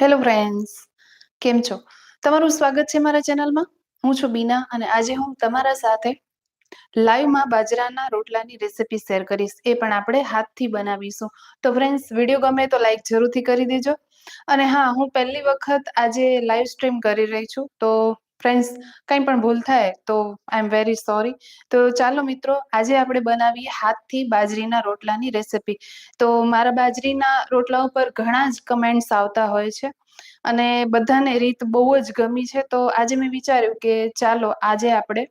Hello friends કેમ છો? તમારું સ્વાગત છે મારા ચેનલમાં. હું છું બીના અને આજે હું તમારા સાથે લાઈવમાં બાજરાના રોટલાની રેસિપી શેર કરીશ. એ પણ આપણે હાથથી બનાવીશું. તો ફ્રેન્ડ્સ વીડિયો ગમે તો લાઈક જરૂરથી કરી દેજો. અને હા, હું પહેલી વખત આજે લાઈવ સ્ટ્રીમ કરી રહી છું. તો ફ્રેન્ડ્સ કંઈ પણ ભૂલ થાય તો આઈ એમ વેરી સોરી તો ચાલો મિત્રો, આજે આપણે બનાવીએ હાથથી બાજરીના રોટલાની રેસિપી તો મારા બાજરીના રોટલા ઉપર ઘણા જ કમેન્ટ્સ આવતા હોય છે અને બધાને રીત બહુ જ ગમી છે. તો આજે મેં વિચાર્યું કે ચાલો આજે આપણે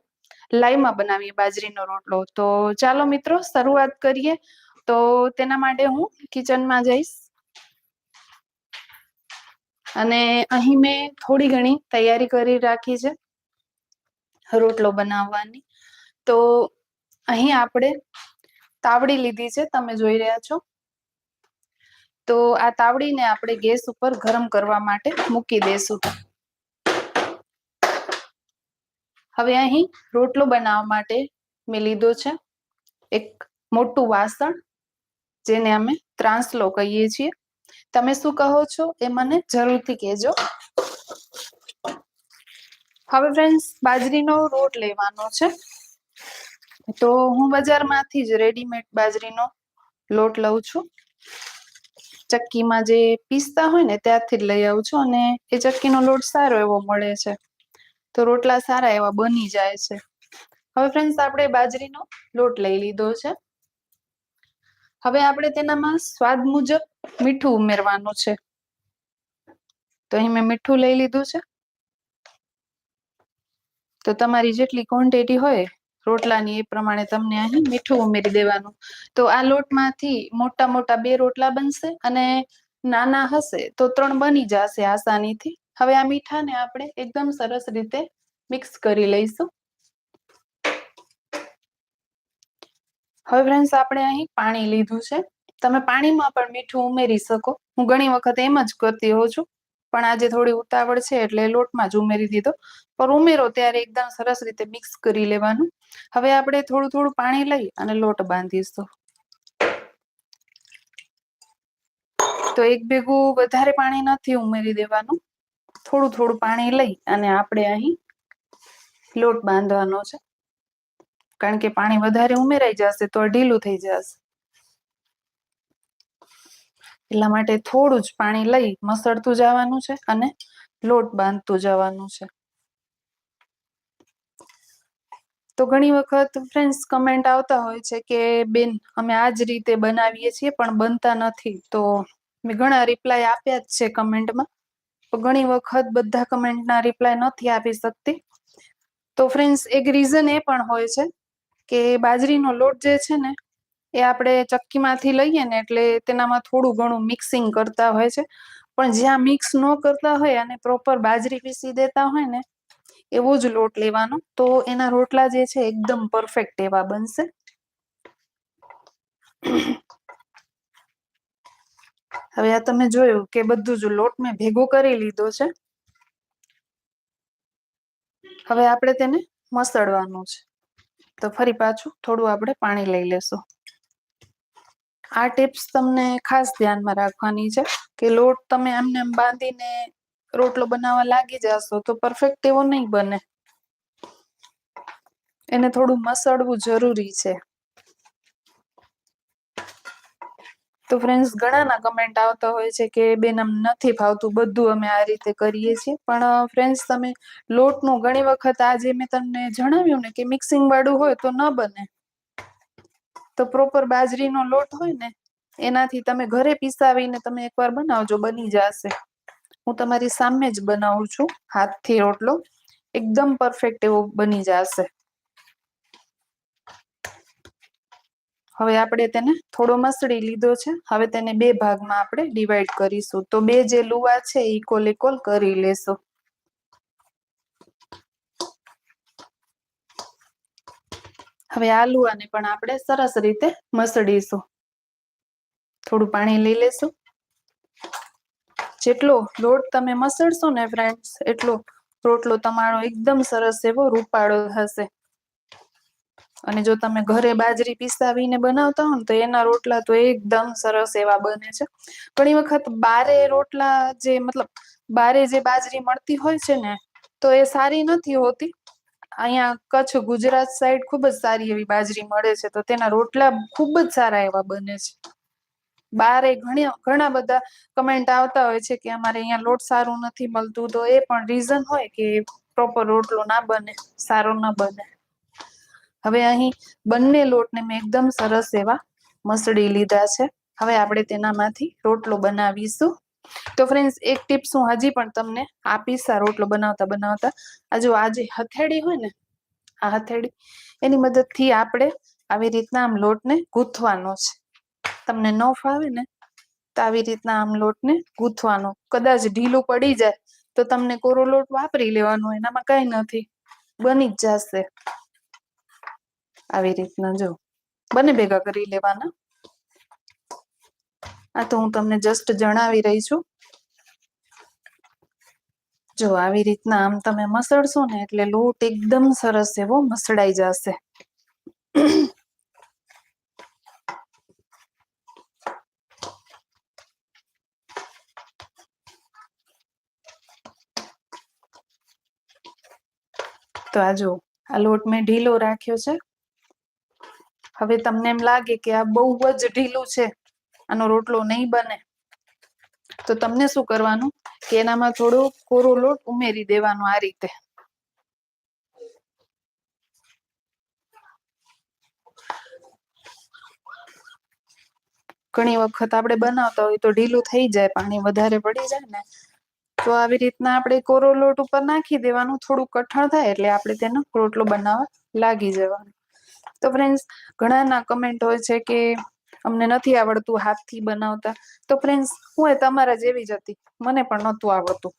લાઈવમાં બનાવીએ બાજરીનો રોટલો. તો ચાલો મિત્રો, શરૂઆત કરીએ. તો તેના માટે હું કિચનમાં જઈશ. અને અહીં મેં થોડી ઘણી તૈયારી કરી રાખી છે, રોટલો બનાવવાની. તો અહીં આપણે તાવડી લીધી છે, તમે જોઈ રહ્યા છો. તો આ તાવડીને આપણે ગેસ ઉપર ગરમ કરવા માટે મૂકી દેશું. હવે અહીં રોટલો બનાવવા માટે મેં લીધો છે, એક મોટું વાસણ, જેને અમે ત્રાંસલો કહીએ છીએ. તમે શું કહો છો એ મને જરૂરથી કહેજો. હવે ફ્રેન્ડ્સ બાજરીનો રોટ લેવાનો છે. તો હું બજારમાંથી જ રેડીમેડ બાજરીનો લોટ લઉં છું. ચક્કીમાં જે પીસતા હોય ને ત્યાંથી જ લઈ આવું છું અને એ ચક્કીનો લોટ સારો એવો મળે છે. તો રોટલા સારા એવા બની જાય છે. હવે ફ્રેન્ડ્સ આપણે બાજરીનો લોટ લઈ લીધો છે. હવે આપણે તેનામાં સ્વાદ મુજબ મીઠું ઉમેરવાનું છે. તો અહીં મેં મીઠું લઈ લીધું છે. તો તમારી જેટલી ક્વોન્ટિટી હોય રોટલાની એ પ્રમાણે તમને અહીં મીઠું ઉમેરી દેવાનું. તો આ લોટમાંથી મોટા મોટા બે રોટલા બનશે અને નાના હશે તો ત્રણ બની જશે આસાનીથી. હવે આ મીઠાને આપણે એકદમ સરસ રીતે મિક્સ કરી લઈશું. હવે ફ્રેન્ડ્સ આપણે અહીં પાણી લીધું છે. તમે પાણીમાં પણ મીઠું ઉમેરી શકો. હું ઘણી વખત એમ જ કરતી હોઉં છું, પણ આજે થોડી ઉતાવળ છે એટલે લોટમાં જ ઉમેરી દીધો. પણ ઉમેરો ત્યારે એકદમ સરસ રીતે મિક્સ કરી લેવાનું. હવે આપણે થોડું થોડું પાણી લઈ અને લોટ બાંધીશું. તો એક ભેગું વધારે પાણી નથી ઉમેરી દેવાનું. થોડું થોડું પાણી લઈ અને આપણે અહીં લોટ બાંધવાનો છે. કારણ કે પાણી વધારે ઉમેરાઈ જશે તો ઢીલું થઈ જશે. એટલા માટે થોડું જ પાણી લઈ મસળતું જવાનું છે અને લોટ બાંધતું જવાનું છે. તો ઘણી વખત ફ્રેન્ડ્સ કમેન્ટ આવતા હોય છે કે, બેન, અમે આ જ રીતે બનાવીએ છીએ પણ બનતા નથી. તો મેં ઘણા રિપ્લાય આપ્યા જ છે કમેન્ટમાં તો ઘણી વખત બધા કમેન્ટના રિપ્લાય નથી આપી શકતી. તો ફ્રેન્ડ્સ એક રીઝન એ પણ હોય છે કે બાજરીનો લોટ જે છે ને, એ આપણે ચક્કીમાંથી લઈએ ને એટલે તેનામાં થોડું ઘણું મિક્સિંગ કરતા હોય છે. પણ જ્યાં મિક્સ ન કરતા હોય અને પ્રોપર બાજરી પીસી દેતા હોય ને, એવો જ લોટ લેવાનો. તો એના રોટલા જે છે એકદમ પરફેક્ટ એવા બનશે. હવે આ તમે જોયું કે બધું જ લોટ મેં ભેગો કરી લીધો છે. હવે આપણે તેને મસળવાનું છે. તો ફરી પાછું થોડું આપણે પાણી લઈ લેશું. આ ટિપ્સ તમને ખાસ ધ્યાનમાં રાખવાની છે કે લોટ તમે એમને એમ બાંધીને રોટલો બનાવવા લાગી જશો તો પરફેક્ટ એવો નહીં બને. એને થોડું મસળવું જરૂરી છે. તો ફ્રેન્ડ્સ ઘણાના કમેન્ટ આવતા હોય છે કે બેન આમ નથી ફાવતું, બધું અમે આ રીતે કરીએ છીએ. પણ ફ્રેન્ડ્સ તમે લોટનું ઘણી વખત આજે મેં તમને જણાવ્યું ને કે મિક્સિંગ વાળું હોય તો ન બને. તો પ્રોપર બાજરીનો લોટ હોય ને, એનાથી તમે ઘરે પીસાવીને તમે એકવાર બનાવજો, બની જશે. હું તમારી સામે જ બનાવું છું, હાથથી રોટલો. એકદમ પરફેક્ટ એવો બની જશે. હવે આપણે તેને થોડો મસળી લીધો છે. હવે તેને બે ભાગમાં આપણે ડિવાઈડ કરીશું. તો બે જે લુવા છે ઇકોલ ઇકોલ કરી લેશું. હવે આ લુવાને પણ આપણે સરસ રીતે મસળીશું. થોડું પાણી લઈ લેશું. જેટલો લોટ તમે મસળશો ને ફ્રેન્ડ્સ એટલો રોટલો તમારો એકદમ સરસ એવો રૂપાળો હશે અને જો તમે ઘરે બાજરી પીસાવીને બનાવતા હો ને તો એના રોટલા તો એકદમ સરસ એવા બને છે. ઘણી વખત બારે રોટલા જે મતલબ બારે જે બાજરી મળતી હોય છે ને તો એ સારી નથી હોતી. અહીંયા કચ્છ ગુજરાત સાઈડ ખૂબ જ સારી એવી બાજરી મળે છે તો તેના રોટલા ખૂબ જ સારા એવા બને છે. બારે ઘણી ઘણા બધા કમેન્ટ આવતા હોય છે કે અમારે અહીંયા લોટ સારું નથી મળતું તો એ પણ રીઝન હોય કે પ્રોપર રોટલો ના બને, સારો ના બને. હવે અહીં બંને લોટને મેં એકદમ સરસ એવા મસળી લીધા છે. હવે આપણે તેનામાંથી રોટલો બનાવીશું. તો ફ્રેન્ડ્સ એક ટીપ્સ હું હજી પણ તમને આપીશ આ રોટલો બનાવતા બનાવતા. આ જો આ જે હથેળી હોય ને, આ હથેળી, એની મદદથી આપણે આવી રીતના આમ લોટને ગૂંથવાનો છે. તમને ન ફાવે ને, તો આવી રીતના આમ લોટને ગૂંથવાનો. કદાચ ઢીલું પડી જાય, તો તમને કોરો લોટ વાપરી લેવાનો, એનામાં કઈ નથી. બની જ જશે. આવી રીતના જો, બંને ભેગા કરી લેવાના. આ તો હું તમને જસ્ટ જણાવી રહી છું. જો આવી રીતના આમ તમે મસળશો ને એટલે લોટ એકદમ સરસ એવો મસળાઈ જશે. તો આ જો, આ લોટ મેં ઢીલો રાખ્યો છે. હવે તમને એમ લાગે કે આ બહુ જ ઢીલું છે આનો રોટલો નહીં બને, તો તમને શું કરવાનું? કે એનામાં થોડો કોરો લોટ ઉમેરી દેવાનો આ રીતે. ઘણી વખત આપણે બનાવતા હોય તો ઢીલું થઈ જાય, પાણી વધારે પડી જાય ને, તો આવી રીતના આપણે કોરો લોટ ઉપર નાખી દેવાનું, થોડું કઠણ થાય એટલે આપણે તેનો રોટલો બનાવવા લાગી જવાનું. તો ફ્રેન્ડ્સ ઘણાના કમેન્ટ હોય છે કે અમને નથી આવડતું હાથથી બનાવતા. તો ફ્રેન્ડ્સ હું એ તમારા જેવી જ હતી. મને પણ નહોતું આવડતું.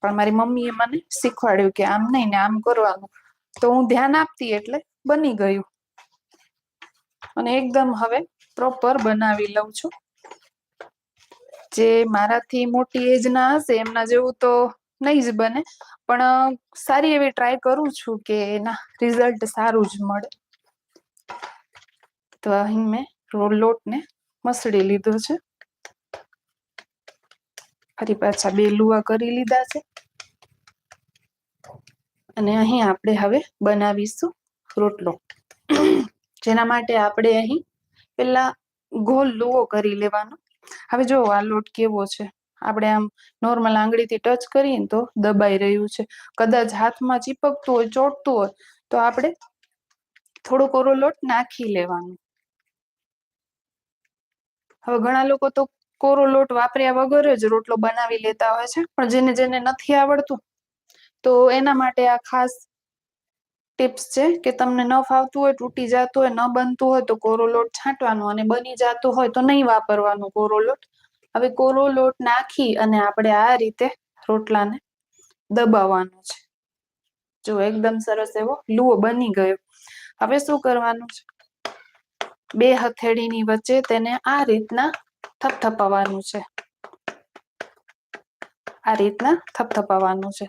પણ મારી મમ્મીએ મને શીખવાડ્યું કે આમ નહીં ને આમ કરવાનું. તો હું ધ્યાન આપતી એટલે બની ગયું. અને એકદમ હવે પ્રોપર બનાવી લઉં છું. જે મારાથી મોટી એજ ના હશે, એમના જેવું તો નહીં જ બને. પણ સારી એવી ટ્રાય કરું છું કે એના રિઝલ્ટ સારું જ મળે. તો અહીં મેં રોલ લોટને મસળી લીધો છે. ફરી પાછા બે લુવા કરી લીધા છે. અને અહીં આપણે હવે બનાવીશું રોટલો. જેના માટે આપણે અહીં પેલા ગોલ લુવો કરી લેવાનો. હવે જો આ લોટ કેવો છે? આપણે આમ નોર્મલ આંગળીથી ટચ કરીએ તો દબાઈ રહ્યું છે. કદાચ હાથમાં ચીપકતું હોય, ચોટતું હોય, તો આપણે થોડો કોરો લોટ નાખી લેવાનો. હવે ઘણા લોકો તો કોરો લોટ વાપર્યા વગર જ રોટલો બનાવી લેતા હોય છે, પણ જેને જેને નથી આવડતું, તો એના માટે આ ખાસ ટિપ્સ છે કે તમને ન ફાવતું હોય, તૂટી જતું હોય, ન બનતું હોય તો કોરો લોટ છાંટવાનો અને બની જતું હોય તો નહીં વાપરવાનું કોરો લોટ. હવે કોરો લોટ નાખી અને આપણે આ રીતે રોટલાને દબાવવાનો છે. જો એકદમ સરસ એવો લુઓ બની ગયો. હવે શું કરવાનું છે? બે હથેળીની વચ્ચે તેને આ રીતના થપથપાવવાનું છે. આ રીતના થપથપાવવાનું છે.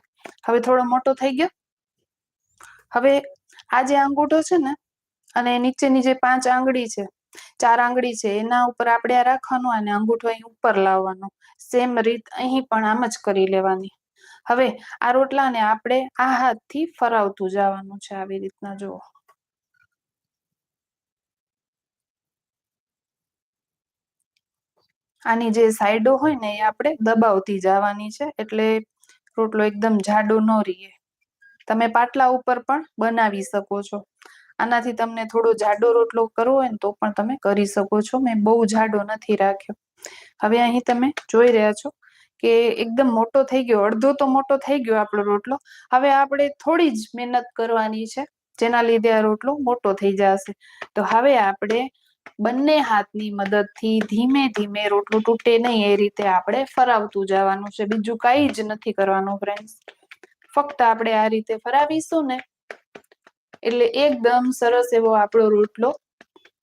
હવે થોડો મોટો થઈ ગયો. હવે આ જે અંગૂઠો છે ને, અને નીચેની જે પાંચ આંગળી છે, ચાર આંગળી છે, એના ઉપર આપણે આ રાખવાનું અને અંગૂઠો અહીં ઉપર લાવવાનો. સેમ રીત અહીં પણ આમ જ કરી લેવાની. હવે આ રોટલાને આપણે આ હાથથી ફરાવતું જવાનું છે આવી રીતના, જુઓ. આની જે સાઈડો હોય ને એ આપણે દબાવતી જવાની છે, એટલે રોટલો એકદમ જાડો ન રહે તમે પાટલા ઉપર પણ બનાવી શકો છો. આનાથી તમને થોડો જાડો રોટલો કરવો હોય ને તો પણ તમે કરી શકો છો. મેં બહુ જાડો નથી રાખ્યો. હવે અહીં તમે જોઈ રહ્યા છો કે એકદમ મોટો થઈ ગયો, અડધો તો મોટો થઈ ગયો આપણો રોટલો. હવે આપણે થોડી જ મહેનત કરવાની છે, જેના લીધે આ રોટલો મોટો થઈ જશે. તો હવે આપણે બંને હાથની મદદથી ધીમે ધીમે રોટલો તૂટે નહીં, એ રીતે આપણે ફરાવતું જવાનું છે. બીજું કઈ જ નથી કરવાનું ફ્રેન્ડ્સ ફક્ત આપણે આ રીતે ફરાવીશું ને, એટલે એકદમ સરસ એવો આપણો રોટલો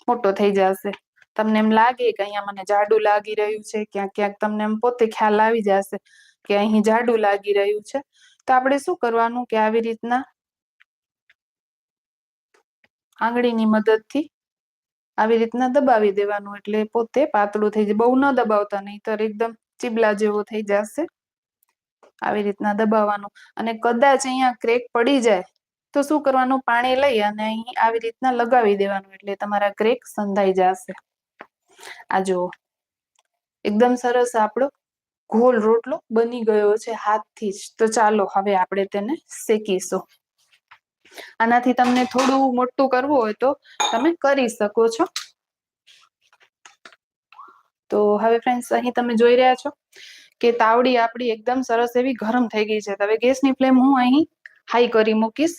મોટો થઈ જશે. તમને એમ લાગે કે અહીંયા મને જાડું લાગી રહ્યું છે, ક્યાંક ક્યાંક તમને એમ પોતે ખ્યાલ આવી જશે કે અહીં જાડું લાગી રહ્યું છે. તો આપણે શું કરવાનું કે આવી રીતના આંગળીની મદદથી આવી રીતના દબાવી દેવાનું એટલે પોતે પાતળું થઈ જાય. બહુ ન દબાવતા, નહીતર એકદમ ચીબલા જેવો થઈ જશે. આવી રીતના દબાવવાનું. અને કદાચ અહીંયા ક્રેક પડી જાય, તો શું કરવાનું? પાણી લઈ અને અહીં આવી રીતના લગાવી દેવાનું એટલે તમારા ક્રેક સંધાઈ જશે. આ જુઓ. એકદમ સરસ આપણો ગોલ રોટલો બની ગયો છે હાથથી જ. તો ચાલો, હવે આપણે તેને શેકીશું. આનાથી તમને થોડું મોટું કરવું હોય તો તમે કરી શકો છો. તો હવે ફ્રેન્ડ્સ અહીં તમે જોઈ રહ્યા છો કે તાવડી આપણી એકદમ સરસ એવી ગરમ થઈ ગઈ છે. હવે ગેસની ફ્લેમ હું અહીં હાઈ કરી મૂકીશ.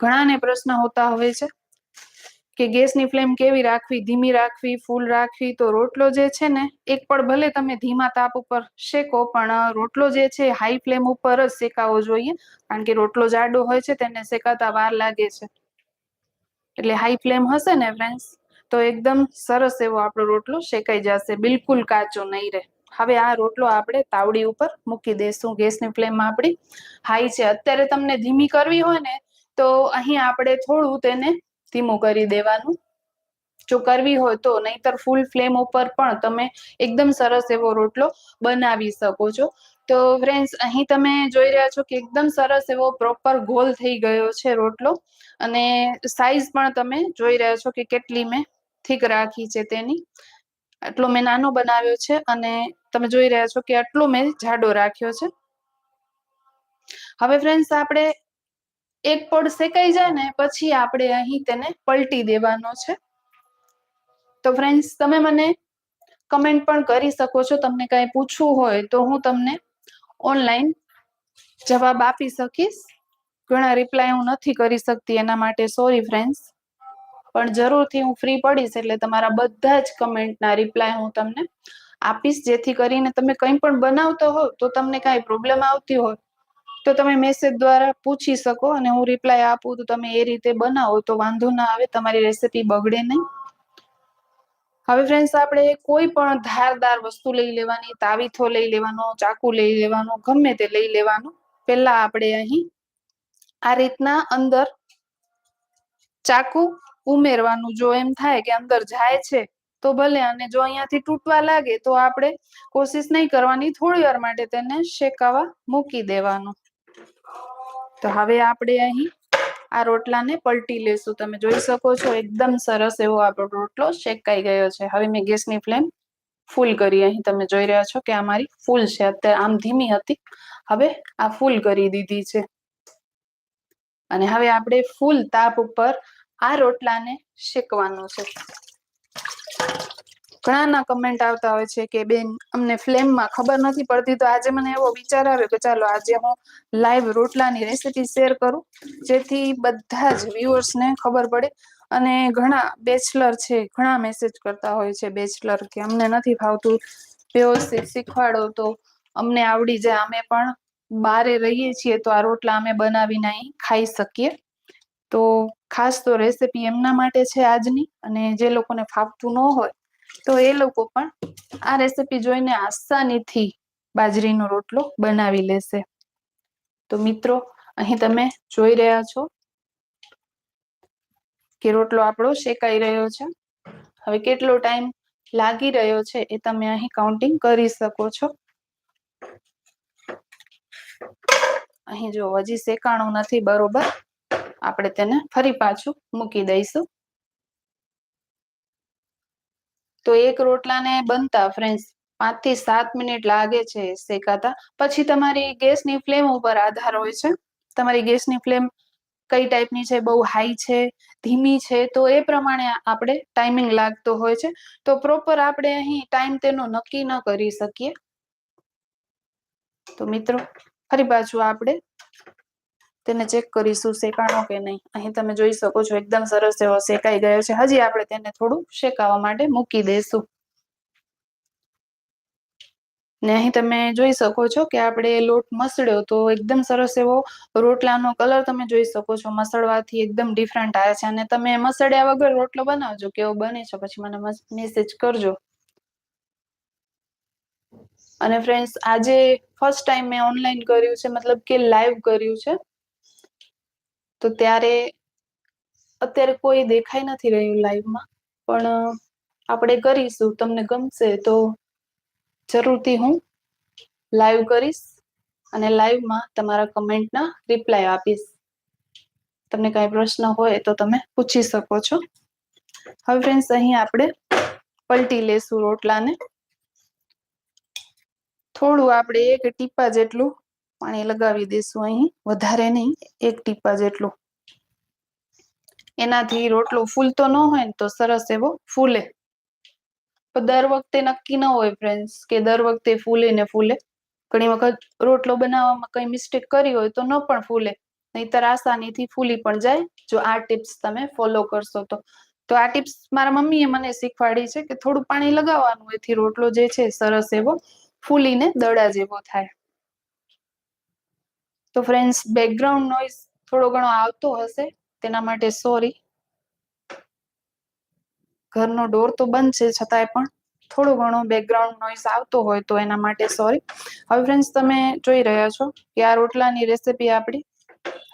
ઘણાને પ્રશ્ન હોતા હોય છે. કે ગેસની ફ્લેમ કેવી રાખવી, ધીમી રાખવી, ફૂલ રાખવી, તો રોટલો જે છે ને, એક પણ ભલે તમે ધીમા તાપ ઉપર શેકો, પણ રોટલો જે છે, હાઈ ફ્લેમ ઉપર જ શેકાવો જોઈએ, કારણ કે રોટલો જાડો હોય છે, તેને શેકાતા વાર લાગે છે. એટલે હાઈ ફ્લેમ હશે ને ફ્રેન્ડ્સ તો એકદમ સરસ એવો આપણો રોટલો શેકાઈ જશે, બિલકુલ કાચો નહીં રહે. હવે આ રોટલો આપણે તાવડી ઉપર મૂકી દઈશું ગેસની ફ્લેમ આપણી. હાઈ છે, અત્યારે તમને ધીમી કરવી હોય ને, તો અહીં આપણે થોડું તેને ધીમું કરી દેવાનું. જો કરવી હોય તો, નહીતર ફૂલ ફ્લેમ ઉપર પણ તમે એકદમ સરસ એવો રોટલો બનાવી શકો છો. તો ફ્રેન્ડ્સ અહીં તમે જોઈ રહ્યા છો કે એકદમ સરસ એવો પ્રોપર ગોલ થઈ ગયો છે રોટલો. અને સાઈઝ પણ તમે જોઈ રહ્યા છો કે કેટલી મેં થીક રાખી છે તેની. આટલો મેં નાનો બનાવ્યો છે અને તમે જોઈ રહ્યા છો કે આટલો મેં જાડો રાખ્યો છે. હવે ફ્રેન્ડ્સ આપણે એક પડ શેકાઈ જાય ને પછી આપણે અહીં તેને પલટી દેવાનો છે. તો ફ્રેન્ડ્સ તમે મને કમેન્ટ પણ કરી શકો છો. તમને કાંઈ પૂછવું હોય તો હું તમને ઓનલાઈન જવાબ આપી શકીશ. ઘણા રિપ્લાય હું નથી કરી શકતી એના માટે સોરી ફ્રેન્ડ્સ પણ જરૂરથી હું ફ્રી પડીશ એટલે તમારા બધા જ કમેન્ટના રિપ્લાય હું તમને આપીશ. જેથી કરીને તમે કંઈ પણ બનાવતો હો તો તમને કાંઈ પ્રોબ્લેમ આવતી હોય તો તમે મેસેજ દ્વારા પૂછી શકો અને હું રિપ્લાય આપું તો તમે એ રીતે બનાવો તો વાંધો ના આવે, તમારી રેસીપી બગડે નહીં. હવે ફ્રેન્ડ્સ આપણે કોઈ પણ ધારદાર વસ્તુ લઈ લેવાની, તાવીથો લઈ લેવાનો, ચાકુ લઈ લેવાનો, ગમે તે લઈ લેવાનું, પહેલા આપણે અહીં આ રીતના અંદર ચાકુ ઉમેરવાનું જો એમ થાય કે અંદર જાય છે, તો ભલે અને જો અહીંયાથી તૂટવા લાગે તો આપણે કોશિશ નહીં કરવાની, થોડી વાર માટે તેને શેકાવા મૂકી દેવાનું. તો હવે આપણે અહીં આ રોટલાને પલટી લેશું. તમે જોઈ શકો છો, એકદમ સરસ એવો આપણો રોટલો શેકાઈ ગયો છે. હવે મેં ગેસની ફ્લેમ ફૂલ કરી. અહીં તમે જોઈ રહ્યા છો કે આ મારી ફૂલ છે. અત્યારે આમ ધીમી હતી. હવે આ ફૂલ કરી દીધી છે. અને હવે આપણે ફૂલ તાપ ઉપર આ રોટલાને શેકવાનું છે. ઘણાના કમેન્ટ આવતા હોય છે કે, બેન, અમને ફ્લેમમાં ખબર નથી પડતી. તો આજે મને એવો વિચાર આવ્યો કે, ચાલો, આજે હું લાઈવ રોટલાની રેસીપી શેર કરું, જેથી બધા જ વ્યુઅર્સને ખબર પડે. અને ઘણા બેચલર છે, ઘણા મેસેજ કરતા હોય છે બેચલર કે, અમને નથી ફાવતું વ્યવસ્થિત શીખવાડો તો અમને આવડી જાય, અમે પણ બારે રહીએ છીએ તો આ રોટલા અમે બનાવીને અહીં ખાઈ શકીએ. તો ખાસ તો રેસીપી એમના માટે છે આજની, અને જે લોકોને ફાવતું ન હોય તો એ લોકો પણ આ રેસીપી જોઈને આસાનીથી બાજરીનો રોટલો બનાવી લેશે. તો મિત્રો, અહીં તમે જોઈ રહ્યા છો કે રોટલો આપણો શેકાઈ રહ્યો છે. હવે કેટલો ટાઈમ લાગી રહ્યો છે એ તમે અહીં કાઉન્ટિંગ કરી શકો છો. અહીં જો હજી શેકાણું નથી, બરોબર. આપણે તેને ફરી પાછું મૂકી દઈશું. તો એક રોટલાને બનતા ફ્રેન્ડ્સ પાંચથી સાત મિનિટ લાગે છે શેકાતા. પછી તમારી ગેસની ફ્લેમ ઉપર આધાર હોય છે. તમારી ગેસની ફ્લેમ કઈ ટાઈપની છે? બહુ હાઈ છે, ધીમી છે? તો એ પ્રમાણે આપણે ટાઈમિંગ લાગતો હોય છે. તો પ્રોપર આપણે અહીં ટાઈમ તેનો નક્કી ન કરી શકીએ. તો મિત્રો, ફરી પાછું આપણે તેને ચેક કરીશું શેકાણો કે નહીં. અહીં તમે જોઈ શકો છો, એકદમ સરસ એવો શેકાઈ ગયો છે. હજી આપણે તેને થોડું શેકાવા માટે મૂકી દઈશું. ને અહીં તમે જોઈ શકો છો કે આપણે લોટ મસળ્યો તો એકદમ સરસ એવો રોટલાનો કલર તમે જોઈ શકો છો. મસળવાથી એકદમ ડિફરન્ટ આવે છે. અને તમે મસળ્યા વગર રોટલો બનાવજો કેવો બને છે. પછી મને મેસેજ કરજો. અને ફ્રેન્ડ્સ આજે ફર્સ્ટ ટાઈમ મેં ઓનલાઈન કર્યું છે. મતલબ કે લાઈવ કર્યું છે. તો ત્યારે અત્યારે કોઈ દેખાઈ નથી રહ્યું લાઈવમાં પણ આપણે કરીશું, તમને ગમશે તો જરૂરથી હું લાઈવ કરીશ અને લાઈવમાં તમારા કમેન્ટના રિપ્લાય આપીશ. તમને કાંઈ પ્રશ્ન હોય તો તમે પૂછી શકો છો. હવે ફ્રેન્ડ્સ અહીં આપણે પલટી લેશું રોટલાને. થોડું આપણે એક ટીપા જેટલું પાણી લગાવી દઈશું અહીં. વધારે નહીં, એક ટીપા જેટલું. એનાથી રોટલો ફૂલતો ન હોય ને તો સરસ એવો ફૂલે. દર વખતે નક્કી ન હોય ફ્રેન્ડ્સ કે દર વખતે ફૂલે ને ફૂલે. ઘણી વખત રોટલો બનાવવામાં કઈ મિસ્ટેક કરી હોય તો ન પણ ફૂલે. નહીતર આસાનીથી ફૂલી પણ જાય, જો આ ટિપ્સ તમે ફોલો કરશો તો. તો આ ટિપ્સ મારા મમ્મીએ મને શીખવાડી છે કે થોડું પાણી લગાવવાનું, એથી રોટલો જે છે સરસ એવો ફૂલીને દડા જેવો થાય. તો ફ્રેન્ડ્સ બેકગ્રાઉન્ડ નોઈઝ થોડો ઘણો આવતો હશે, તેના માટે સોરી ઘરનો ડોર તો બંધ છે, છતાંય પણ થોડો ઘણો બેકગ્રાઉન્ડ નોઈઝ આવતો હોય તો એના માટે સોરી હવે ફ્રેન્ડ્સ તમે જોઈ રહ્યા છો કે આ રોટલાની રેસીપી આપણી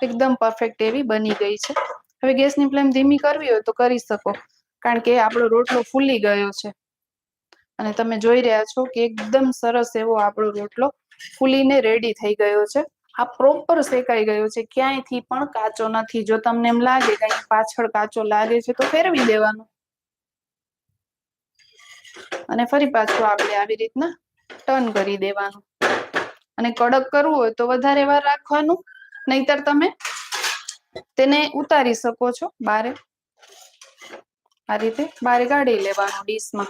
એકદમ પરફેક્ટ એવી બની ગઈ છે. હવે ગેસની ફ્લેમ ધીમી કરવી હોય તો કરી શકો, કારણ કે આપણો રોટલો ફૂલી ગયો છે. અને તમે જોઈ રહ્યા છો કે એકદમ સરસ એવો આપણો રોટલો ફૂલીને રેડી થઈ ગયો છે. આ પ્રોપર શેકાઈ ગયો છે. ક્યાંયથી પણ કાચો નથી. જો તમને એમ લાગે કે અહીં પાછળ કાચો લાગે છે, તો ફેરવી દેવાનો. અને ફરી પાછું આપણે આવી રીતના ટર્ન કરી દેવાનું. અને કડક કરવું હોય તો વધારે વાર રાખવાનું. નહીતર તમે તેને ઉતારી શકો છો બારે. આ રીતે બારે કાઢી લેવાનું ડીશમાં.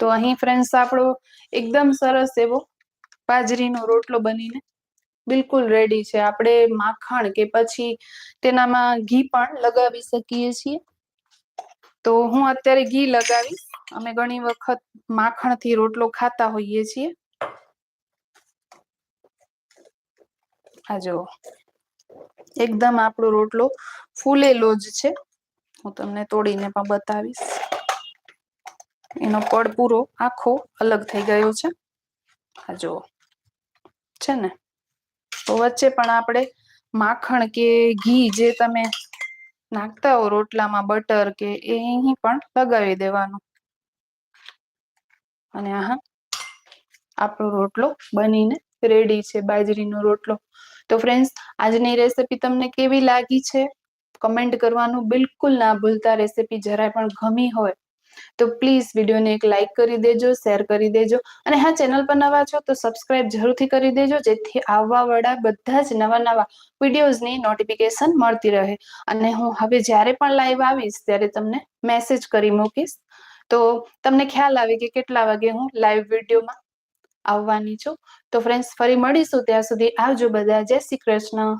તો અહીં ફ્રેન્ડ્સ આપણો એકદમ સરસ એવો બાજરીનો રોટલો બનીને બિલકુલ રેડી છે. આપણે માખણ કે પછી તેનામાં ઘી પણ લગાવી શકીએ છીએ. તો હું અત્યારે ઘી લગાવીશ. અમે ઘણી વખત માખણથી રોટલો ખાતા હોઈએ છીએ. આ એકદમ આપણો રોટલો ફૂલેલો જ છે. હું તમને તોડીને પણ બતાવીશ. એનો કડ પૂરો આખો અલગ થઈ ગયો છે. આ જો છે ને? તો વચ્ચે પણ આપણે માખણ કે ઘી જે તમે નાખતા હો રોટલામાં બટર કે એ અહીં પણ લગાવી દેવાનું. અને આહા, આપણો રોટલો બનીને રેડી છે, બાજરીનો રોટલો. તો ફ્રેન્ડ્સ આજની રેસીપી તમને કેવી લાગી છે? કમેન્ટ કરવાનું બિલકુલ ના ભૂલતા. રેસીપી જરાય પણ ગમી હોય તો પ્લીઝ વિડીયોને એક લાઇક કરી દેજો શેર કરી દેજો. અને હા ચેનલ પર નવા છો તો સબસ્ક્રાઇબ જરૂરથી કરી દેજો, જેથી આવવાવાળા બધા જ નવા નવા વિડીયોઝની નોટિફિકેશન મળતી રહે. અને હું હવે જ્યારે પણ લાઈવ આવીશ, ત્યારે તમને મેસેજ કરી મૂકીશ. તો તમને ખ્યાલ આવે કે કેટલા વાગે હું લાઈવ વિડીયોમાં આવવાની છું. તો ફ્રેન્ડ્સ ફરી મળીશું. ત્યાં સુધી આવજો બધા. જય શ્રી કૃષ્ણ.